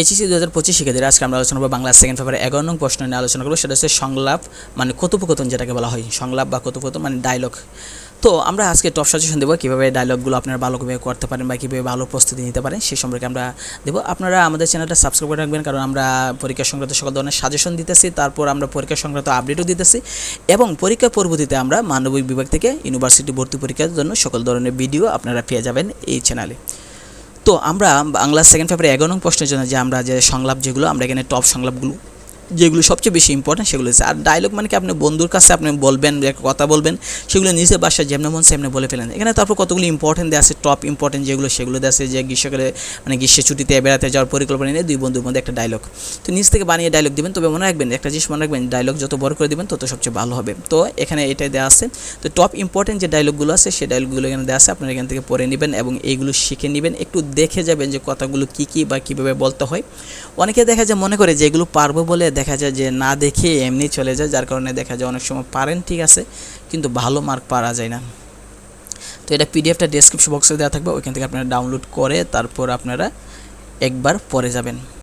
HSC দু হাজার পঁচিশ শিক্ষার্থীরা আজকে আমরা আলোচনা করব বাংলা সেকেন্ড পেপারে এগারো নং প্রশ্ন নিয়ে আলোচনা করব। সেটা হচ্ছে সংলাপ মানে কথোপকথন যেটাকে বলা হয়। সংলাপ বা কথোপকথন মানে ডায়লগ তো আমরা আজকে টপ সাজেশন দেবো কীভাবে ডায়লগগুলো আপনারা ভালোভাবে করতে পারেন বা কীভাবে ভালো প্রস্তুতি নিতে পারেন, সেই সম্পর্কে আমরা দেবো। আপনারা আমাদের চ্যানেলটা সাবস্ক্রাইব করে রাখবেন, কারণ আমরা পরীক্ষা সংক্রান্ত সকল ধরনের সাজেশন দিতেছি, তারপর আমরা পরীক্ষা সংক্রান্ত আপডেটও দিতেছি এবং পরীক্ষা পরবর্তীতে আমরা মানবিক বিভাগ থেকে ইউনিভার্সিটি ভর্তি পরীক্ষার জন্য সকল ধরনের ভিডিও আপনারা পেয়ে যাবেন এই চ্যানেলে তো আমরা বাংলা সেকেন্ড পেপারে এগারো নং প্রশ্নের জন্য যে আমরা যে সংলাপ যেগুলো, আমরা এখানে টপ সংলাপগুলো যেগুলো সবচেয়ে বেশি ইম্পর্টেন্ট সেগুলো হচ্ছে। আর ডায়লগ মানে কি? আপনি বন্ধুর কাছে আপনি বলবেন কথা বলবেন, সেগুলো নিজের বাসায় যেমন মন সেমনি বলে ফেলেন। এখানে তারপর কতগুলো ইম্পর্টেন্ট দেওয়া আছে টপ ইম্পর্টেন্ট যেগুলো সেগুলো দেওয়া আছে, যে গ্রীষ্মকালে মানে গ্রীষ্মের ছুটিতে বেড়াতে যাওয়ার পরিকল্পনা নিয়ে দুই বন্ধুর মধ্যে একটা ডায়লগ তো নিজ থেকে বানিয়ে ডায়লগ দিবেন, তবে মনে রাখবেন, একটা জিনিস মনে রাখবেন ডায়লগ যত বড় করে দিবেন, তত সবচেয়ে ভালো হবে। তো এখানে এটাই দেওয়া আছে। তো টপ ইম্পর্টেন্ট যে ডায়লগগুলো আছে, সেই ডায়লগগুলো এখানে দেওয়া আছে, আপনারা এখান থেকে পড়ে নেবেন এবং এইগুলো শিখে নেবেন। একটু দেখে যাবেন যে কথাগুলো কী কী বা কীভাবে বলতে হয়। অনেকে দেখা যায় মনে করে যে এগুলো পারব বলে দেখা যায় যে না দেখে এমনি চলে যায়, যার কারণে দেখা যায় অনেক সময় পারেন, ঠিক আছে, কিন্তু ভালো মার্ক পারা যায় না। তো এটা পিডিএফটা ডেসক্রিপশন বক্সে দেওয়া থাকবে, ওইখান থেকে আপনারা ডাউনলোড করে তারপর আপনারা একবার পরে যাবেন।